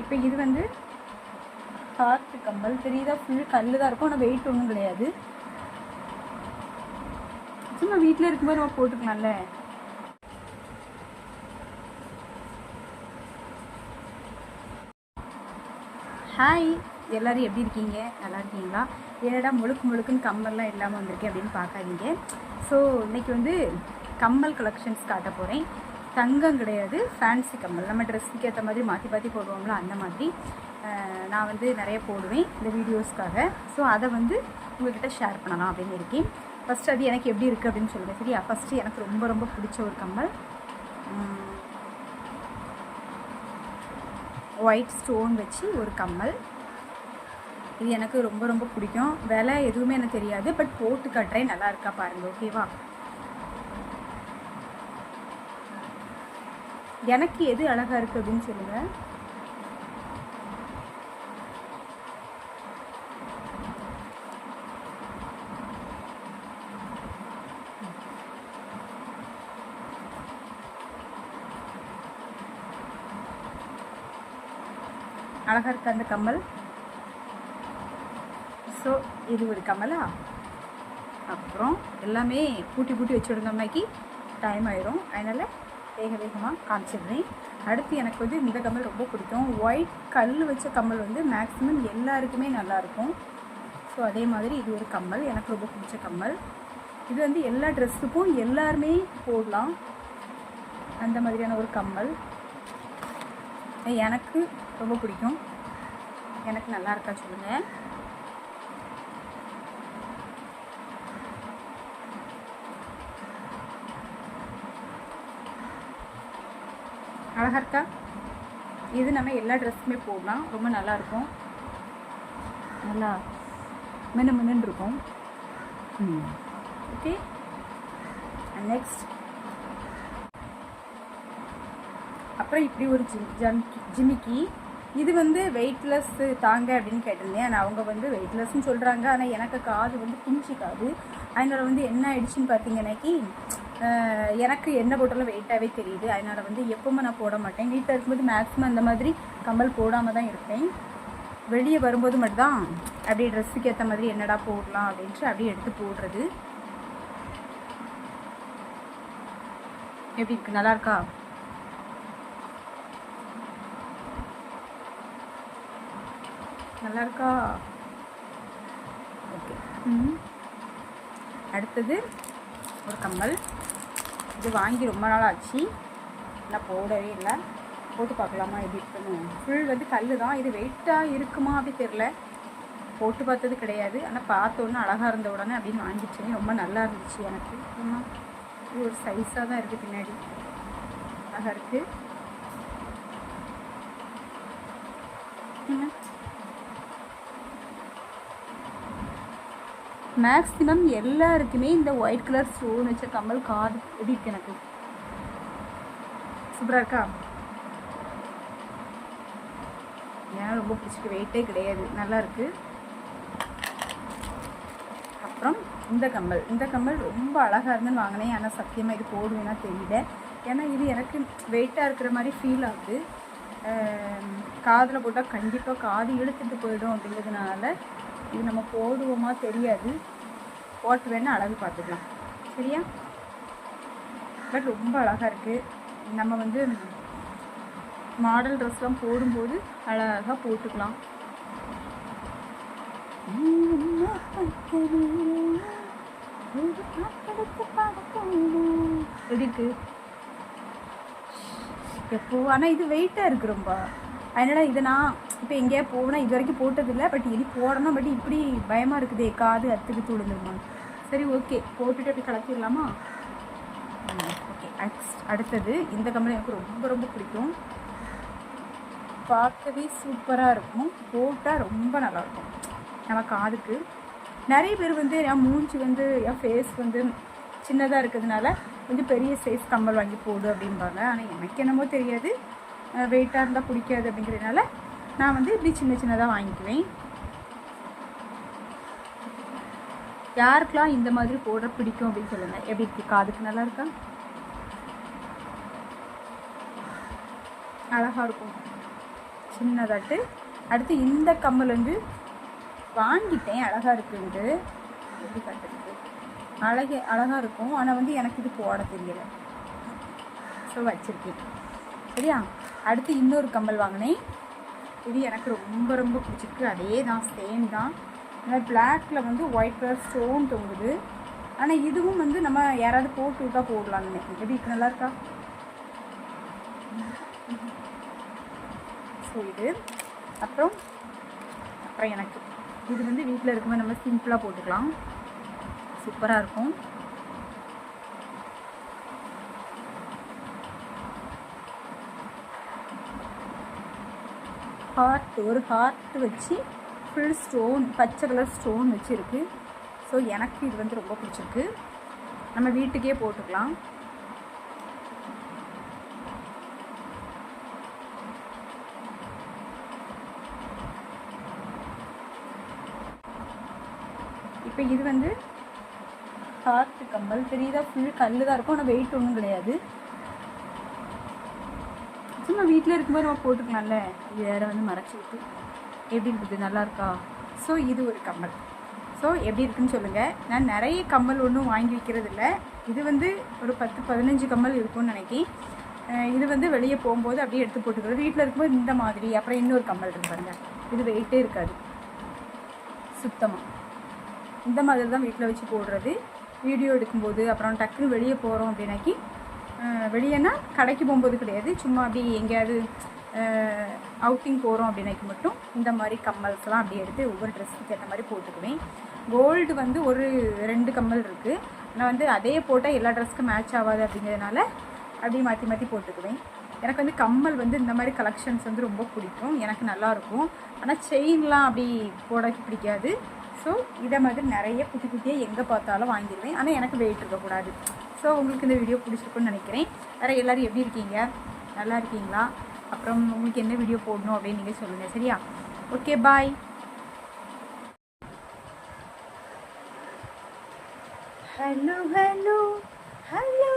இப்போ இது வந்து ஹார்ட் கம்மல். தெரியுதா? ஃபுல் கல் தான் இருக்கும். ஆனால் வெயிட் ஒன்றும் கிடையாது. சும்மா வீட்டில் இருக்கும்போது நம்ம போட்டுக்கலாம்ல. ஹாய் எல்லாரும் எப்படி இருக்கீங்க? நல்லா இருக்கீங்களா? ஏடா முழுக்கு முழுக்குன்னு கம்மல்லாம் இல்லாமல் வந்திருக்கேன் அப்படின்னு பார்க்காதீங்க. ஸோ இன்னைக்கு வந்து கம்மல் கலெக்ஷன்ஸ் காட்ட போகிறேன் தங்கம் கிடையாது. ஃபேன்சி கம்மல். நம்ம ட்ரெஸ்ஸுக்கு ஏற்ற மாதிரி மாற்றி மாற்றி போடுவோம்ல அந்த மாதிரி. நான் வந்து நிறைய போடுவேன் இந்த வீடியோஸ்க்காக ஸோ அதை வந்து உங்கள்கிட்ட ஷேர் பண்ணலாம் அப்படின்னு இருக்கேன். ஃபஸ்ட்டு அது எனக்கு எப்படி இருக்குது அப்படின்னு சொல்லுங்கள் சரியா? ஃபஸ்ட்டு எனக்கு ரொம்ப ரொம்ப பிடிச்ச ஒரு கம்மல். ஒயிட் ஸ்டோன் வச்சு ஒரு கம்மல். இது எனக்கு ரொம்ப ரொம்ப பிடிக்கும். விலை எதுவுமே எனக்கு தெரியாது. பட் போட்டு கட்டுறேன். நல்லா இருக்கா பாருங்கள் ஓகேவா எனக்கு எது அழகாக இருக்குது அப்படின்னு சொல்லுங்கள் அழகாக இருக்க அந்த கம்மல். ஸோ இது ஒரு கமலா அப்புறம் எல்லாமே பூட்டி பூட்டி வச்சுடுங்க அம்மாக்கி. டைம் ஆயிரும். அதனால் வேக வேகமாக காமிச்சிடுறேன் அடுத்து எனக்கு வந்து இந்த கம்மல் ரொம்ப பிடிக்கும். ஒயிட் கல் வச்ச கம்மல் வந்து மேக்ஸிமம் எல்லாருக்குமே நல்லாயிருக்கும் ஸோ அதே மாதிரி இது ஒரு கம்மல். எனக்கு ரொம்ப பிடிச்ச கம்மல். இது வந்து எல்லா ட்ரெஸ்ஸுக்கும் எல்லாருமே போடலாம். அந்த மாதிரியான ஒரு கம்மல். எனக்கு ரொம்ப பிடிக்கும். எனக்கு நல்லா இருக்கா சொல்லுங்கள் அழகா இருக்கா? இது நம்ம எல்லா ட்ரெஸ்ஸுமே போடலாம். ரொம்ப நல்லா இருக்கும் நல்லா மினு மினுன்னு இருக்கும். ஓகே நெக்ஸ்ட் அப்புறம் இப்படி ஒரு ஜிம் ஜம்கி ஜிமிக்கி. இது வந்து வெயிட்லெஸ் தாங்க அப்படின்னு கேட்டிருந்தேன். ஆனால் அவங்க வந்து வெயிட்லெஸ்ன்னு சொல்கிறாங்க ஆனால் எனக்கு காது வந்து பிஞ்சு காது. அதனால் வந்து என்ன ஆயிடுச்சுன்னு பார்த்தீங்கன்னாக்கி எனக்கு என்ன போட்டாலும் வெயிட்டாகவே தெரியுது. அதனால் வந்து எப்பவுமே நான் போட மாட்டேன். வீட்டில் இருக்கும்போது மேக்ஸிமம் அந்த மாதிரி கம்மல் போடாமல் தான் இருப்பேன். வெளியே வரும்போது மட்டும்தான் அப்படியே ட்ரெஸ்ஸுக்கு ஏற்ற மாதிரி என்னடா போடலாம் அப்படின்ட்டு அப்படியே எடுத்து போடுறது. எப்படி இருக்கு? நல்லா இருக்கா? நல்லா இருக்கா? ஓகே ம் அடுத்தது ஒரு கம்மல். இது வாங்கி ரொம்ப நாள் ஆச்சு நான் போடவே இல்லை. போட்டு பார்க்கலாமா எப்படி இருக்குன்னு. ஃபுல் வந்து கல் தான் இது வெயிட்டாக இருக்குமா அப்படி தெரில போட்டு பார்த்தது கிடையாது. ஆனால் பார்த்த உடனே அழகாக இருந்த உடனே அப்படின்னு வாங்கிச்சேன் ரொம்ப நல்லா இருந்துச்சு எனக்கு. இது ஒரு சைஸாக தான் இருக்குது பின்னாடி. அழகாக இருக்குது என்ன மேக்ஸிமம் எல்லாருக்குமே இந்த ஒயிட் கலர் ஸ்டோன் வச்ச கம்மல் காது எப்படி இருக்கு எனக்கு? சூப்பராக இருக்கா? ஏன்னா ரொம்ப பிடிச்சிருக்கு? வெயிட்டே கிடையாது. நல்லா இருக்கு. அப்புறம் இந்த கம்மல். இந்த கம்மல் ரொம்ப அழகாக இருந்துன்னு வாங்கினேன். ஆனால் சத்தியமாக இது போடுவேன்னா தெரியல. ஏன்னா இது எனக்கு வெயிட்டாக இருக்கிற மாதிரி ஃபீல் ஆகுது. காதில் போட்டால் கண்டிப்பாக காது இழுத்துட்டு போயிடும் அப்படிங்கிறதுனால இது நம்ம போடுவோமா தெரியாது. போட்டு வேணால் அழகு பார்த்துக்கலாம். சரியா? பட் ரொம்ப அழகாக இருக்குது நம்ம வந்து மாடல் ட்ரெஸ்லாம் போடும்போது அழகாக போட்டுக்கலாம். எப்படி இருக்கு. எப்போ? ஆனால் இது வெயிட்டாக இருக்கு ரொம்ப. அதனால் இதை நான் இப்போ எங்கேயா போனால் இது வரைக்கும் போட்டதில்லை. பட் இனி போடணும். பட் இப்படி பயமாக இருக்குதே காது அத்துக்கு துளுந்துருமா? சரி ஓகே போட்டுட்டு அப்படி கலத்திடலாமா ஓகே நெக்ஸ்ட் அடுத்தது இந்த கம்பெனி எனக்கு ரொம்ப ரொம்ப பிடிக்கும். பார்க்கவே சூப்பராக இருக்கும். போட்டால் ரொம்ப நல்லாயிருக்கும் நம்ம காதுக்கு. நிறைய பேர் வந்து என் மூஞ்சி வந்து என் ஃபேஸ் வந்து சின்னதாக இருக்கிறதுனால கொஞ்சம் பெரிய சைஸ் கம்மல் வாங்கி போடு அப்படிம்பாங்க. ஆனால் எனக்கு என்னமோ தெரியாது. வெயிட்டாக இருந்தால் பிடிக்காது அப்படிங்கிறதுனால நான் வந்து இப்படி சின்ன சின்னதாக வாங்கிக்குவேன். யாருக்கெல்லாம் இந்த மாதிரி போடுற பிடிக்கும் அப்படின்னு சொல்லுங்கள் எப்படி இருக்கு? காதுக்கு நல்லா இருக்கா? அழகாக இருக்கும். சின்னதாட்டு. அடுத்து இந்த கம்மல் வந்து வாங்கிட்டேன். அழகாக இருக்குன்ட்டு எப்படி கட்டுறது? அழகு அழகாக இருக்கும். ஆனால் வந்து எனக்கு இது போட தெரியலை. ஸோ வச்சுருக்கேன். சரியா? அடுத்து இன்னொரு கம்மல் வாங்கினேன். இது எனக்கு ரொம்ப ரொம்ப பிடிச்சிருக்கு. அதே தான் சேம் தான். ஆனால் வந்து ஒயிட் கலர் ஸ்டோன் தொங்குது. ஆனால் இதுவும் வந்து நம்ம யாராவது போட்டு விட்டா போடலாம் நினைக்கிறேன். எப்படி இருக்கு நல்லா இருக்கா? ஸோ இது. அப்புறம் அப்புறம் எனக்கு. இது வந்து வீட்டில் இருக்கும்போது நம்ம சிம்பிளாக போட்டுக்கலாம். சூப்பராக இருக்கும். ஹார்ட் ஒரு ஹார்ட் வச்சு ஃபுல் ஸ்டோன் பச்சை கலர் ஸ்டோன் வச்சுருக்கு. ஸோ எனக்கு இது வந்து ரொம்ப பிடிச்சிருக்கு. நம்ம வீட்டுக்கே போட்டுக்கலாம். இப்போ இது வந்து ஹார்ட் கம்மல் தெரியுதா ஃபுல் கல் தான் இருக்கும். ஆனால் வெயிட் ஒன்றும் கிடையாது. சும்மா வீட்டில் இருக்கும்போது நம்ம போட்டுக்கலாம்ல இது வேற வந்து மறைச்சி விட்டு எப்படி இருக்குது? நல்லா இருக்கா? ஸோ இது ஒரு கம்மல். ஸோ எப்படி இருக்குன்னு சொல்லுங்கள் நான் நிறைய கம்மல் ஒன்றும் வாங்கி வைக்கிறது இல்லை இது வந்து ஒரு பத்து பதினஞ்சு கம்மல் இருக்கும்னு நினைக்கிறேன். இது வந்து வெளியே போகும்போது அப்படியே எடுத்து போட்டுக்கிறது. வீட்டில் இருக்கும்போது இந்த மாதிரி அப்புறம் இன்னொரு கம்மல் இருக்கு பாருங்கள் இது வெயிட்டே இருக்காது. சுத்தமாக இந்த மாதிரி தான் வீட்டில் வச்சு போடுறது. வீடியோ எடுக்கும்போது அப்புறம் டக்குன்னு வெளியே போகிறோம் அப்படின்னாக்கி வெளியேன்னா கடைக்கு போகும்போது கிடையாது. சும்மா அப்படி எங்கேயாவது அவுட்டிங் போகிறோம் அப்படின்னைக்கு மட்டும் இந்த மாதிரி கம்மல்ஸ்லாம் அப்படியே எடுத்து ஒவ்வொரு ட்ரெஸ்ஸுக்கு ஏற்ற மாதிரி போட்டுக்குவேன். கோல்டு வந்து ஒரு ரெண்டு கம்மல் இருக்குது நான் வந்து அதே போட்டால் எல்லா ட்ரெஸ்க்கும் மேட்ச் ஆகாது அப்படிங்கிறதுனால அப்படியே மாற்றி மாற்றி போட்டுக்குவேன். எனக்கு வந்து கம்மல் வந்து இந்த மாதிரி கலெக்ஷன்ஸ் வந்து ரொம்ப பிடிக்கும். எனக்கு நல்லாயிருக்கும் ஆனால் செயின்லாம் அப்படி போட பிடிக்காது. ஸோ இதை மாதிரி நிறைய குட்டி குட்டியாக எங்கே பார்த்தாலும் வாங்கிடுவேன். ஆனால் எனக்கு வெயிட் இருக்கக்கூடாது. ஸோ உங்களுக்கு இந்த வீடியோ பிடிச்சிருக்குன்னு நினைக்கிறேன். வேறு எல்லோரும் எப்படி இருக்கீங்க? நல்லா இருக்கீங்களா? அப்புறம் உங்களுக்கு என்ன வீடியோ போடணும் அப்படின்னு நீங்கள் சொல்லுங்கள் சரியா? Okay bye hello hello hello